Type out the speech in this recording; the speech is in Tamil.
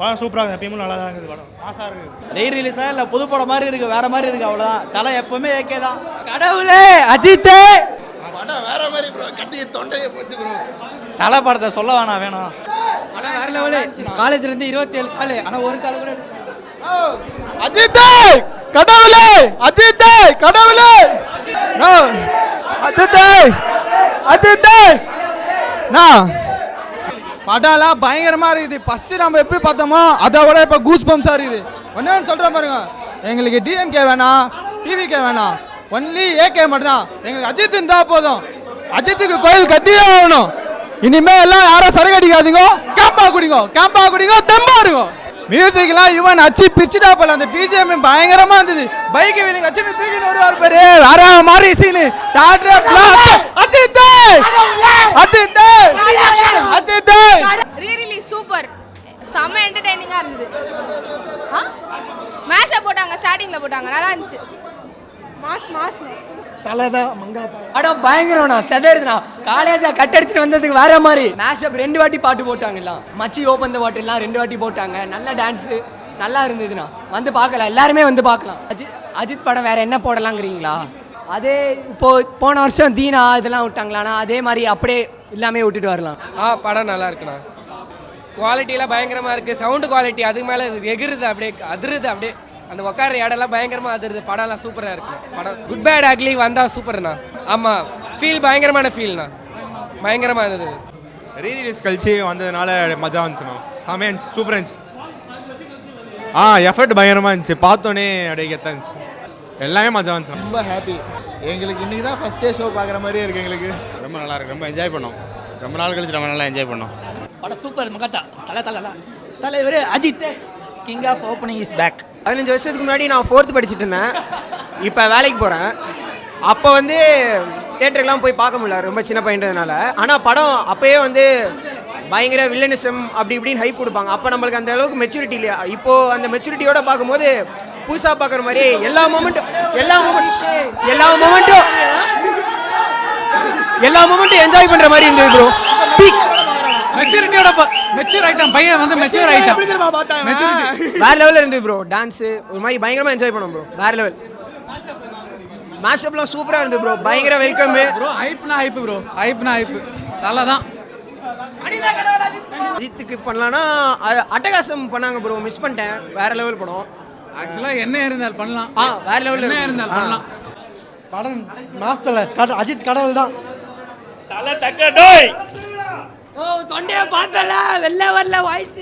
படம் சூப்பராக இருக்குது. எப்பயுமே நல்லா தான் இருக்குது படம். மாசாக இருக்குது. ரீ ரிலீஸா இல்ல புது படம் மாதிரி இருக்கு வேற மாதிரி இருக்கு அவ்வளவுதான். தலை எப்பவுமே ஏகே தான். கடவுளே அஜித்தே! படம் வேற மாதிரி ப்ரோ கட்டி தொண்டையை போச்சு ப்ரோ தலை படத்தை சொல்ல வேணாம் வேணும். ஆனா வேற லெவலு காலேஜ்ல இருந்து இருபத்தி ஏழு காலு ஆனா ஒரு கால் கூட அஜித்தே! கடவுளே அஜித்தே கடவுளே! அஜித்தே அஜித்தே! நான் படம்லாம் பயங்கரமா இருக்குது. ஃபர்ஸ்ட் நம்ம எப்படி பார்த்தோமோ அதை விட இப்போ கூஸ் பம்ஸா இருக்குது. ஒன்னே சொல்றேன் பாருங்க. எங்களுக்கு டிஎம்கே வேணாம் டிவிகே வேணாம். ஒன்லி ஏகே மட்டும்தான். எங்களுக்கு அஜித் இருந்தா போதும். அஜித்துக்கு கோயில் கட்டியே ஆகணும். இனிமே எல்லாம் யாரும் சரக்கு அடிக்காதீங்க கேம்பா குடிங்க. கேம்பா குடிங்க தெம்பா இருக்கும் மியூசிக்லாம் இவன் அச்சு பிச்சுட்டா போல. அந்த பிஜிஎம் பயங்கரமா இருந்தது. பைக் வீலுங்க அச்சு தூக்கின்னு வருவார் பாரு. வேற மாதிரி scene doctor Ajith Ajith re release super செம்ம என்டர்டைனிங்காக இருந்தது ஆ மேஷை போட்டாங்க ஸ்டார்டிங்கில் போட்டாங்க. நல்லா இருந்துச்சு. Mass mass. படம் பயங்கரம்ண்ணா செதறுதுண்ணா காலேஜா கட் அடிச்சுட்டு வந்ததுக்கு வேற மாதிரி. மேஷப் ரெண்டு வாட்டி பாட்டு போட்டாங்க எல்லாம். மச்சி ஓப்பன் த வாட்டர் எல்லாம் ரெண்டு வாட்டி போட்டாங்க. நல்ல டான்ஸு நல்லா இருந்ததுண்ணா வந்து பார்க்கலாம். எல்லாருமே வந்து பார்க்கலாம். அஜித் அஜித் படம் வேற என்ன போடலாங்கிறீங்களா? அதே இப்போ போன வருஷம் தீனா இதெல்லாம் விட்டாங்களாண்ணா அதே மாதிரி அப்படியே எல்லாமே விட்டுட்டு வரலாம். ஆ படம் நல்லா இருக்குண்ணா குவாலிட்டியெல்லாம் பயங்கரமாக இருக்குது சவுண்டு குவாலிட்டி அதுக்கு மேலே எகிருது அப்படியே அதிருது அப்படியே. அந்த உட்கார இடம்லாம் பயங்கரமாக அதிருது படம்லாம் சூப்பராக இருக்கு. படம் குட் பேட் அக்லி வந்தால் சூப்பர்ண்ணா. ஆமாம் ஃபீல் பயங்கரமான ஃபீல்ண்ணா பயங்கரமாக இருந்தது. ரீ ரிலீஸ் கழிச்சு வந்ததுனால மஜா வந்துச்சுண்ணா. செமையா இருந்துச்சு. சூப்பராக இருந்துச்சு. ஆ எஃபர்ட் பயங்கரமாக இருந்துச்சு. பார்த்தோன்னே அப்படியே கெத்தா இருந்துச்சு. எல்லாமே மஜா வந்துச்சு. ரொம்ப ஹாப்பி எங்களுக்கு இன்னைக்கு தான் ஃபர்ஸ்ட் டே ஷோ பார்க்குற மாதிரியே இருக்கு எங்களுக்கு. ரொம்ப நல்லா இருக்கு. ரொம்ப என்ஜாய் பண்ணோம். ரொம்ப நாள் கழிச்சு ரொம்ப நல்லா என்ஜாய் பண்ணோம். படம் சூப்பர் மகத்தா. தலை தலை தலைவர் அஜித்தே king of opening is back பதினஞ்சு வருஷத்துக்கு முன்னாடி நான் ஃபோர்த்து படிச்சுட்டு இருந்தேன். இப்போ வேலைக்கு போகிறேன் அப்போ வந்து தேட்டருக்கெலாம் போய் பார்க்க முடியல. ரொம்ப சின்ன பையன்றதுனால. ஆனால் படம் அப்போயே வந்து பயங்கர வில்லனிசம் அப்படி இப்படின்னு ஹைப் கொடுப்பாங்க. அப்போ நம்மளுக்கு அந்த அளவுக்கு மெச்சூரிட்டி இல்லையா? இப்போது அந்த மெச்சூரிட்டியோட பார்க்கும்போது புதுசாக பார்க்குற மாதிரி எல்லா மூமெண்ட்டும் எல்லா மூமெண்ட் எல்லா மூமெண்ட்டும் எல்லா மூமெண்ட்டும் என்ஜாய் பண்ணுற மாதிரி இருந்தது ப்ரோ பீக் மெச்சூரிட்டியோட மெச்சூர் ஐட்டம் பையன் வந்து மெச்சூர் ஐட்டம் வேற லெவல்ல இருந்தது ப்ரோ டான்ஸ் ஒரு மாதிரி பயங்கரமா என்ஜாய் பண்ணோம் ப்ரோ வேற லெவல் மேஷப்லாம் சூப்பரா இருந்தது ப்ரோ பயங்கர வெல்கம் ப்ரோ ஹைப்னா ஹைப் ப்ரோ ஹைப்னா ஹைப் தலை தான் அஜித்துக்கு பண்ணலாம்னா அட்டகாசம் பண்ணாங்க ப்ரோ மிஸ் பண்ணிட்டேன். வேற லெவல் படம் ஆக்சுவலாக என்ன இருந்தால் பண்ணலாம். ஆ வேற லெவல்ல என்ன இருந்தால் பண்ணலாம். படம் மாசத்தில் அஜித் கடவுள் தான் தலை தக்க டோய்! ஓ தொண்டையை பார்த்தல. வெள்ள வரல வாய்ஸ்